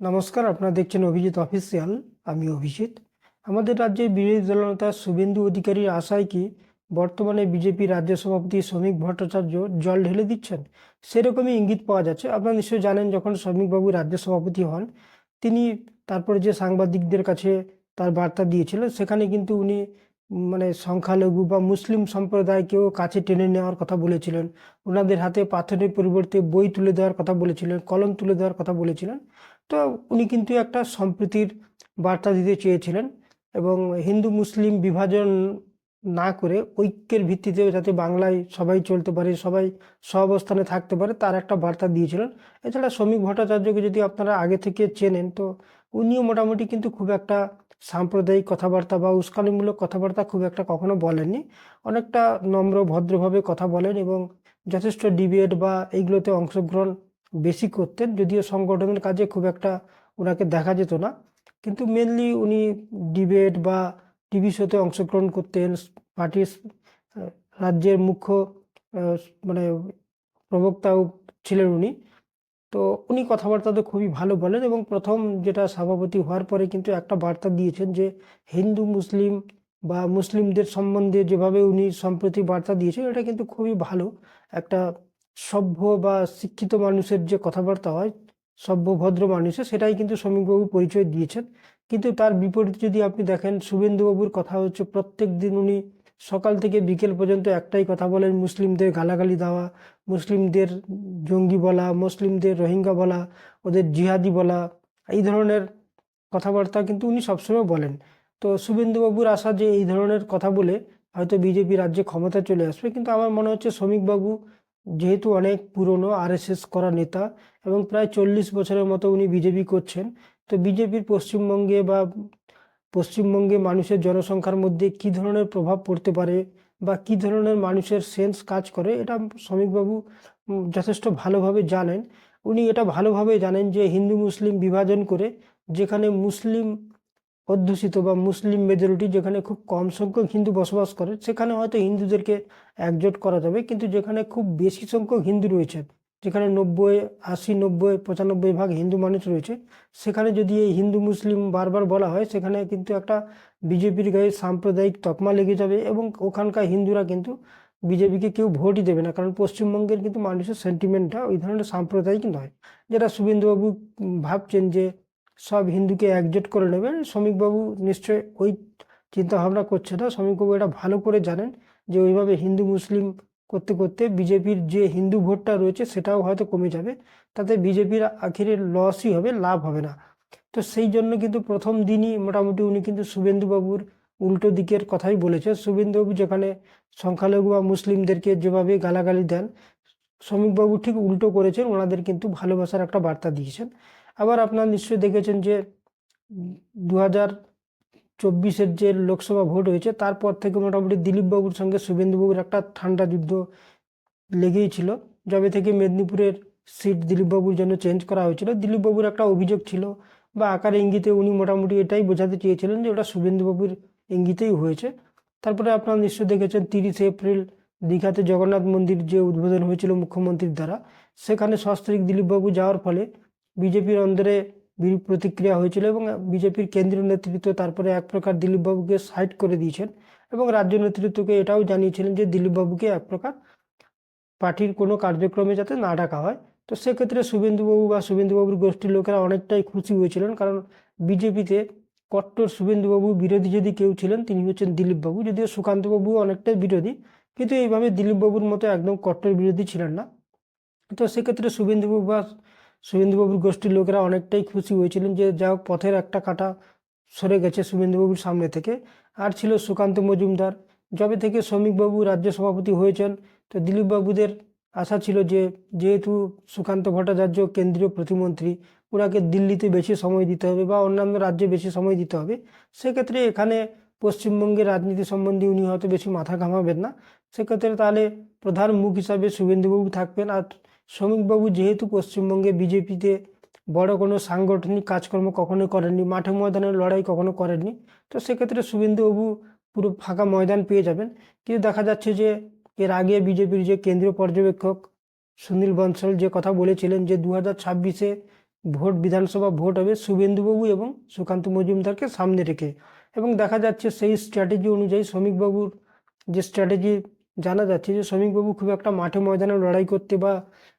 নমস্কার, আপনারা দেখছেন অভিজিৎ অফিসিয়াল, আমি অভিজিৎ। আমাদের রাজ্যের বিরোধী দলনেতা শুভেন্দু অধিকারীর আশায় কি বর্তমানে বিজেপি রাজ্য সভাপতি শ্রমিক ভট্টাচার্য জল ঢেলে দিচ্ছেন? সেরকমই ইঙ্গিত পাওয়া যাচ্ছে। আপনারা নিশ্চয়ই জানেন, যখন শ্রমিকবাবু রাজ্য সভাপতি হন, তিনি তারপরে যে সাংবাদিকদের কাছে তার বার্তা দিয়েছিলেন সেখানে কিন্তু উনি মানে সংখ্যালঘু বা মুসলিম সম্প্রদায়কেও কাছে টেনে নেওয়ার কথা বলেছিলেন। ওনাদের হাতে পাথরের পরিবর্তে বই তুলে দেওয়ার কথা বলেছিলেন, কলম তুলে দেওয়ার কথা বলেছিলেন। তো উনি কিন্তু একটা সম্প্রীতির বার্তা দিতে চেয়েছিলেন এবং হিন্দু মুসলিম বিভাজন না করে ঐক্যের ভিত্তিতে যাতে বাংলায় সবাই চলতে পারে, সবাই সহাবস্থানে থাকতে পারে, তার একটা বার্তা দিয়েছিলেন। এছাড়া শ্রমিক ভট্টাচার্যকে যদি আপনারা আগে থেকে চেনেন, তো উনিও মোটামুটি কিন্তু খুব একটা সাম্প্রদায়িক কথাবার্তা বা উস্কানিমূলক কথাবার্তা খুব একটা কখনো বলেননি। অনেকটা নম্র, ভদ্রভাবে কথা বলেন এবং যথেষ্ট ডিবেট বা এইগুলোতে অংশগ্রহণ বেশি করতেন, যদিও সংগঠনের কাজে খুব একটা ওনাকে দেখা যেত না। কিন্তু মেনলি উনি ডিবেট বা টিভি শোতে অংশগ্রহণ করতেন, পার্টির রাজ্যের মুখ্য মানে প্রবক্তাও ছিলেন উনি। তো উনি কথাবার্তাতে খুবই ভালো বলেন এবং প্রথম যেটা সভাপতি হওয়ার পরে কিন্তু একটা বার্তা দিয়েছেন যে হিন্দু, মুসলিম বা মুসলিমদের সম্বন্ধে যেভাবে উনি সম্প্রতি বার্তা দিয়েছেন, এটা কিন্তু খুবই ভালো একটা সভ্য বা শিক্ষিত মানুষের যে কথাবার্তা হয়, সভ্য ভদ্র মানুষের সেটাই কিন্তু শ্রমিকবাবু পরিচয় দিয়েছেন। কিন্তু তার বিপরীতে যদি আপনি দেখেন, শুভেন্দুবাবুর কথা হচ্ছে প্রত্যেক দিন উনি সকাল থেকে বিকেল পর্যন্ত একটাই কথা বলেন, মুসলিমদের গালাগালি দেওয়া, মুসলিমদের জঙ্গি বলা, মুসলিমদের রোহিঙ্গা বলা, ওদের জিহাদি বলা, এই ধরনের কথাবার্তা কিন্তু উনি সবসময় বলেন। তো শুভেন্দুবাবুর আশা যে এই ধরনের কথা বলে হয়তো বিজেপি রাজ্যে ক্ষমতা চলে আসবে, কিন্তু আমার মনে হচ্ছে শ্রমিকবাবু যেহেতু অনেক পুরনো আরএসএস করা নেতা এবং প্রায় চল্লিশ বছরের মতো উনি বিজেপি করছেন, তো বিজেপির পশ্চিমবঙ্গে বা পশ্চিমবঙ্গে মানুষের জনসংখ্যার মধ্যে কি ধরনের প্রভাব পড়তে পারে বা কি ধরনের মানুষের সেন্স কাজ করে, এটা শ্রমিকবাবু যথেষ্ট ভালোভাবে জানেন। উনি এটা ভালোভাবে জানেন যে হিন্দু মুসলিম বিভাজন করে যেখানে মুসলিম অধ্যুষিত বা মুসলিম মেজরিটি যেখানে খুব কম সংখ্যক হিন্দু বসবাস করে, সেখানে হয়তো হিন্দুদেরকে একজোট করা যাবে। কিন্তু যেখানে খুব বেশি সংখ্যক হিন্দু রয়েছে, যেখানে নব্বই, আশি, নব্বই, পঁচানব্বই ভাগ হিন্দু মানুষ রয়েছে, সেখানে যদি এই হিন্দু, মুসলিম বারবার বলা হয়, সেখানে কিন্তু একটা বিজেপির গায়ে সাম্প্রদায়িক তকমা লেগে যাবে এবং ওখানকার হিন্দুরা কিন্তু বিজেপিকে কেউ ভোটই দেবে না। কারণ পশ্চিমবঙ্গের কিন্তু মানুষের সেন্টিমেন্টটা ওই ধরনের সাম্প্রদায়িক নয়। যেটা শুভেন্দুবাবু ভাবছেন যে সব হিন্দুকে একজোট করে নেবেন। শ্রমিকবাবু নিশ্চয় ওই চিন্তা ভাবনা করছে না। শ্রমিকবাবু এটা ভালো করে জানেন যে ওইভাবে হিন্দু, মুসলিম করতে করতে বিজেপির যে হিন্দু ভোটটা রয়েছে সেটাও হয়তো কমে যাবে। তাতে বিজেপির আখেরে লসই হবে, লাভ হবে না। তো সেই জন্য কিন্তু প্রথম দিনই মোটামুটি উনি কিন্তু শুভেন্দুবাবুর উল্টো দিকের কথাই বলেছে শুভেন্দুবাবু যেখানে সংখ্যালঘু বা মুসলিমদেরকে যেভাবে গালাগালি দেন, শ্রমিকবাবু ঠিক উল্টো করেছেন। ওনাদের কিন্তু ভালোবাসার একটা বার্তা দিয়েছেন। আবার আপনারা নিশ্চয়ই দেখেছেন যে দু হাজার চব্বিশের যে লোকসভা ভোট হয়েছে, তারপর থেকে মোটামুটি দিলীপবাবুর সঙ্গে শুভেন্দুবাবুর একটা ঠান্ডা যুদ্ধ লেগেই ছিল। যবে থেকে মেদিনীপুরের সিট দিলীপবাবুর জন্য চেঞ্জ করা হয়েছিল, দিলীপবাবুর একটা অভিযোগ ছিল বা আকার ইঙ্গিতে উনি মোটামুটি এটাই বোঝাতে চেয়েছিলেন যে ওটা শুভেন্দুবাবুর ইঙ্গিতেই হয়েছে। তারপরে আপনারা নিশ্চয়ই দেখেছেন তিরিশে এপ্রিল দীঘাতে জগন্নাথ মন্দির যে উদ্বোধন হয়েছিল মুখ্যমন্ত্রীর দ্বারা, সেখানে সস্ত্রীক দিলীপবাবু যাওয়ার ফলে বিজেপির অন্দরে বিরূপ প্রতিক্রিয়া হয়েছিল এবং বিজেপির কেন্দ্রীয় নেতৃত্ব তারপরে এক প্রকার দিলীপবাবুকে সাইড করে দিয়েছেন এবং রাজ্য নেতৃত্বকে এটাও জানিয়েছিলেন যে দিলীপবাবুকে এক প্রকার পার্টির কোনো কার্যক্রমে যাতে না ডাকা হয়। তো সেক্ষেত্রে শুভেন্দুবাবু বা শুভেন্দুবাবুর গোষ্ঠীর লোকেরা অনেকটাই খুশি হয়েছিলেন কারণ বিজেপিতে কট্টর শুভেন্দুবাবু বিরোধী যদি কেউ ছিলেন, তিনি হচ্ছেন দিলীপবাবু। যদিও সুকান্তবাবু অনেকটাই বিরোধী, কিন্তু এইভাবে দিলীপবাবুর মতো একদম কট্টর বিরোধী ছিলেন না। তো সেক্ষেত্রে শুভেন্দুবাবু বা শুভেন্দুবাবুর গোষ্ঠীর লোকেরা অনেকটাই খুশি হয়েছিলেন যে যা হোক, পথের একটা কাটা সরে গেছে শুভেন্দুবাবুর সামনে থেকে। আর ছিল সুকান্ত মজুমদার। যবে থেকে শ্রমিকবাবু রাজ্য সভাপতি হয়েছেন, তো দিলীপবাবুদের আশা ছিল যে, যেহেতু সুকান্ত ভট্টাচার্য কেন্দ্রীয় প্রতিমন্ত্রী, ওনাকে দিল্লিতে বেশি সময় দিতে হবে বা অন্যান্য রাজ্যে বেশি সময় দিতে হবে, সেক্ষেত্রে এখানে পশ্চিমবঙ্গের রাজনীতি সম্বন্ধে উনি হয়তো বেশি মাথা ঘামাবেন না। সেক্ষেত্রে তাহলে প্রধান মুখ হিসাবে শুভেন্দুবাবু থাকবেন আর শ্রমিকবাবু যেহেতু পশ্চিমবঙ্গে বিজেপিতে বড় কোনো সাংগঠনিক কাজকর্ম কখনো করেননি, মাঠে ময়দানের লড়াই কখনো করেননি, তো সেক্ষেত্রে শুভেন্দুবাবু পুরো ফাঁকা ময়দান পেয়ে যাবেন। কিন্তু দেখা যাচ্ছে যে এর আগে বিজেপির যে কেন্দ্রীয় পর্যবেক্ষক সুনীল বনসল যে কথা বলেছিলেন যে দু হাজার ছাব্বিশে ভোট, বিধানসভা ভোট হবে, শুভেন্দুবাবু এবং সুকান্ত মজুমদারকে সামনে রেখে। এবং দেখা যাচ্ছে সেই স্ট্র্যাটেজি অনুযায়ী শ্রমিকবাবুর যে স্ট্র্যাটেজি জানা যাচ্ছে যে শ্রমিকবাবু খুব একটা মাঠে ময়দানে লড়াই করতে বা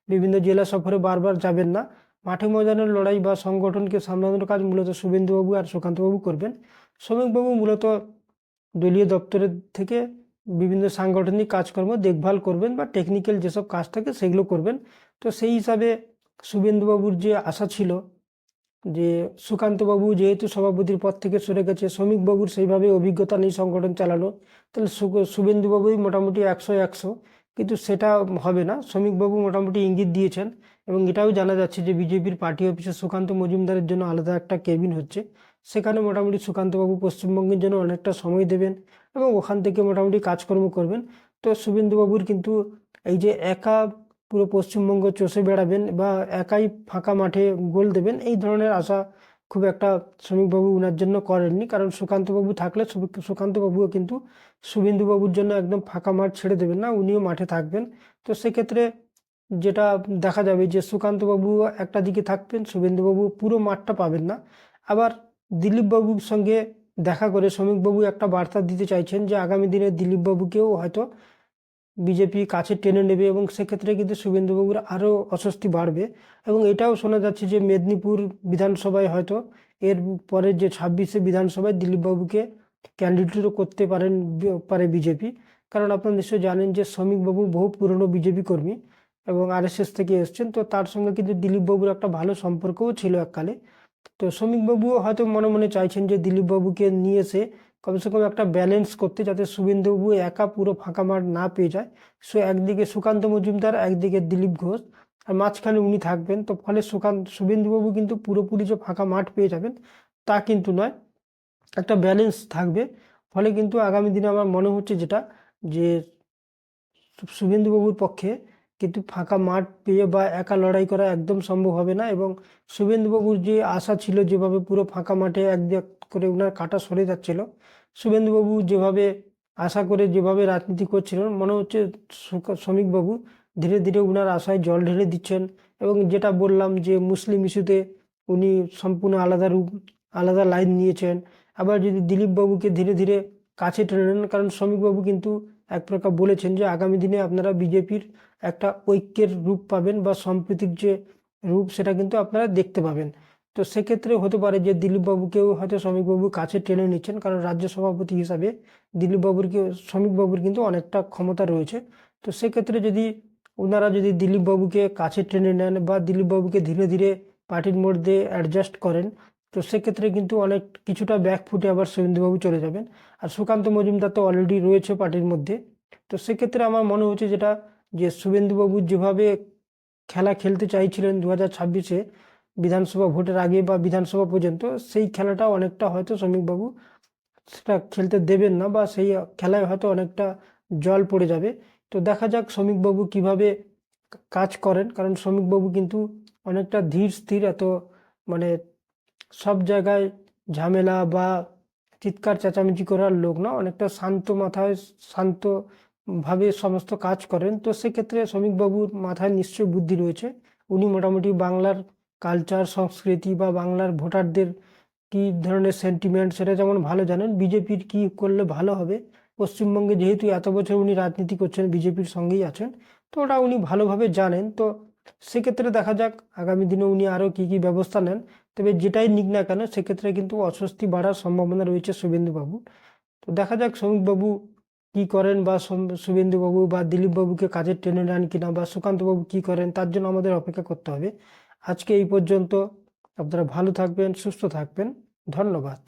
বিভিন্ন জেলা সফরে বারবার যাবেন না। মাঠে ময়দানের লড়াই বা সংগঠনকে সামলানোর কাজ মূলত শুভেন্দুবাবু আর সুকান্তবাবু করবেন। শ্রমিকবাবু মূলত দলীয় দপ্তরের থেকে বিভিন্ন সাংগঠনিক কাজকর্ম দেখভাল করবেন বা টেকনিক্যাল যেসব কাজ থাকে সেগুলো করবেন। তো সেই হিসাবে শুভেন্দুবাবুর যে আশা ছিল যে সুকান্তবাবু যেহেতু সভাপতির পদ থেকে সরে গেছে, শ্রমিকবাবুর সেইভাবে অভিজ্ঞতা নেই সংগঠন চালানো তাহলে শুভেন্দুবাবুই মোটামুটি একশো একশো, কিন্তু সেটা হবে না। শ্রমিকবাবু মোটামুটি ইঙ্গিত দিয়েছেন এবং এটাও জানা যাচ্ছে যে বিজেপির পার্টি অফিসে সুকান্ত মজুমদারের জন্য আলাদা একটা কেবিন হচ্ছে। সেখানে মোটামুটি সুকান্তবাবু পশ্চিমবঙ্গের জন্য অনেকটা সময় দেবেন এবং ওখান থেকে মোটামুটি কাজকর্ম করবেন। তো শুভেন্দুবাবুর কিন্তু এই যে একা পুরো পশ্চিমবঙ্গ চষে বেড়াবেন বা একাই ফাঁকা মাঠে গোল দেবেন, এই ধরনের আশা খুব একটা শ্রমিকবাবু উনার জন্য করেননি। কারণ সুকান্তবাবু থাকলে সুকান্তবাবুও কিন্তু শুভেন্দুবাবুর জন্য একদম ফাঁকা মাঠ ছেড়ে দেবেন না, উনিও মাঠে থাকবেন। তো সেক্ষেত্রে যেটা দেখা যাবে যে সুকান্তবাবু একটা দিকে থাকবেন শুভেন্দুবাবু পুরো মাঠটা পাবেন না। আবার দিলীপবাবুর সঙ্গে দেখা করে শ্রমিকবাবু একটা বার্তা দিতে চাইছেন যে আগামী দিনে দিলীপবাবুকেও হয়তো বিজেপি কাছে টেনে নেবে এবং সেক্ষেত্রে কিন্তু শুভেন্দুবাবুর আরও অস্বস্তি বাড়বে। এবং এটাও শোনা যাচ্ছে যে মেদিনীপুর বিধানসভায় হয়তো এর পরের যে ছাব্বিশে বিধানসভায় দিলীপবাবুকে ক্যান্ডিডেটও করতে পারেন, পারে বিজেপি কারণ আপনারা নিশ্চয়ই জানেন যে শ্রমিকবাবু বহু পুরনো বিজেপি কর্মী এবং আরএসএস থেকে এসছেন, তো তার সঙ্গে কিন্তু দিলীপবাবুর একটা ভালো সম্পর্কও ছিল এককালে। তো শ্রমিকবাবুও হয়তো মনে মনে চাইছেন যে দিলীপবাবুকে নিয়ে এসে কমসে কম একটা ব্যালেন্স করতে যাতে শুভেন্দুবাবু একা পুরো ফাঁকা মাঠ না পেয়ে যায়। সো একদিকে সুকান্ত মজুমদার, একদিকে দিলীপ ঘোষ। আর মাঝখানে উনি থাকবেন। তো ফলে সুকান্ত শুভেন্দুবাবু কিন্তু পুরোপুরি যে ফাঁকা মাঠ পেয়ে যাবেন, তা কিন্তু নয়। একটা ব্যালেন্স থাকবে। ফলে কিন্তু আগামী দিনে আমার মনে হচ্ছে যেটা, যে শুভেন্দুবাবুর পক্ষে কিন্তু ফাঁকা মাঠ পেয়ে বা একা লড়াই করা একদম সম্ভব হবে না এবং শুভেন্দুবাবুর যে আশা ছিল যেভাবে পুরো ফাঁকা মাঠে একদিক করে ওনার কাটা সরে যাচ্ছিল, শুভেন্দুবাবু যেভাবে আশা করে যেভাবে রাজনীতি করছিলেন, মনে হচ্ছে শ্রমিকবাবু ধীরে ধীরে ওনার আশায় জল ঢেলে দিচ্ছেন এবং যেটা বললাম যে মুসলিম ইস্যুতে উনি সম্পূর্ণ আলাদা রূপ, আলাদা লাইন নিয়েছেন। আবার যদি দিলীপবাবুকে ধীরে ধীরে কাছে টেনে নেন, কারণ শ্রমিকবাবু কিন্তু এক প্রকার বলেছেন যে আগামী দিনে আপনারা বিজেপির একটা ঐক্যের রূপ পাবেন বা সম্প্রীতির যে রূপ সেটা কিন্তু আপনারা দেখতে পাবেন। তো সেক্ষেত্রে হতে পারে যে দিলীপবাবুকেও হয়তো শ্রমিকবাবু কাছে টেনে নিচ্ছেন, কারণ রাজ্য সভাপতি হিসাবে দিলীপবাবুর শ্রমিকবাবুর কিন্তু অনেকটা ক্ষমতা রয়েছে। তো সেক্ষেত্রে যদি ওনারা যদি দিলীপবাবুকে কাছে টেনে নেন বা দিলীপবাবুকে ধীরে ধীরে পার্টির মধ্যে অ্যাডজাস্ট করেন, তো সেক্ষেত্রে কিন্তু অনেক কিছুটা ব্যাক ফুটে আবার শুভেন্দুবাবু চলে যাবেন। আর সুকান্ত মজুমদার তো অলরেডি রয়েছে পার্টির মধ্যে। তো সেক্ষেত্রে আমার মনে হচ্ছে যেটা যে শুভেন্দুবাবু যেভাবে খেলা খেলতে চাইছিলেন দু হাজার ছাব্বিশে বিধানসভা ভোটের আগে বা বিধানসভা পর্যন্ত, সেই খেলাটা অনেকটা হয়তো শ্রমিকবাবু সেটা খেলতে দেবেন না বা সেই খেলায় হয়তো অনেকটা জল পড়ে যাবে। তো দেখা যাক শ্রমিকবাবু কীভাবে কাজ করেন, কারণ শ্রমিকবাবু কিন্তু অনেকটা ধীর স্থির, এত মানে সব জায়গায় ঝামেলা বা চিৎকার চেঁচামেচি করার লোক না, অনেকটা শান্ত মাথায় শান্ত ভাবে সমস্ত কাজ করেন, তো সেক্ষেত্রে শ্রমিকবাবুর মাথায় নিশ্চয়ই বুদ্ধি রয়েছে। উনি মোটামুটি বাংলার কালচার সংস্কৃতি বা বাংলার ভোটারদের কী ধরনের সেন্টিমেন্ট সেটা যেমন ভালো জানেন, বিজেপির কি করলে ভালো হবে? পশ্চিমবঙ্গে যেহেতু এত বছর উনি রাজনীতি করছেন, বিজেপির সঙ্গেই আছেন, তো ওটা উনি ভালোভাবে জানেন। তো সেক্ষেত্রে দেখা যাক, আগামী দিনে উনি আরও কী কী ব্যবস্থা নেন। তবে যেটাই নিক না কেন, সেক্ষেত্রে কিন্তু অস্বস্তি বাড়ার সম্ভাবনা রয়েছে শুভেন্দুবাবু তো দেখা যাক, শ্রমিকবাবু কি করেন বা শুভেন্দুবাবু বা দিলীপবাবুকে কাজের টেনে নেন কিনা বা সুকান্তবাবু কি করেন, তার জন্য আমাদের অপেক্ষা করতে হবে। আজকে এই পর্যন্ত। আপনারা ভালো থাকবেন, সুস্থ থাকবেন। ধন্যবাদ।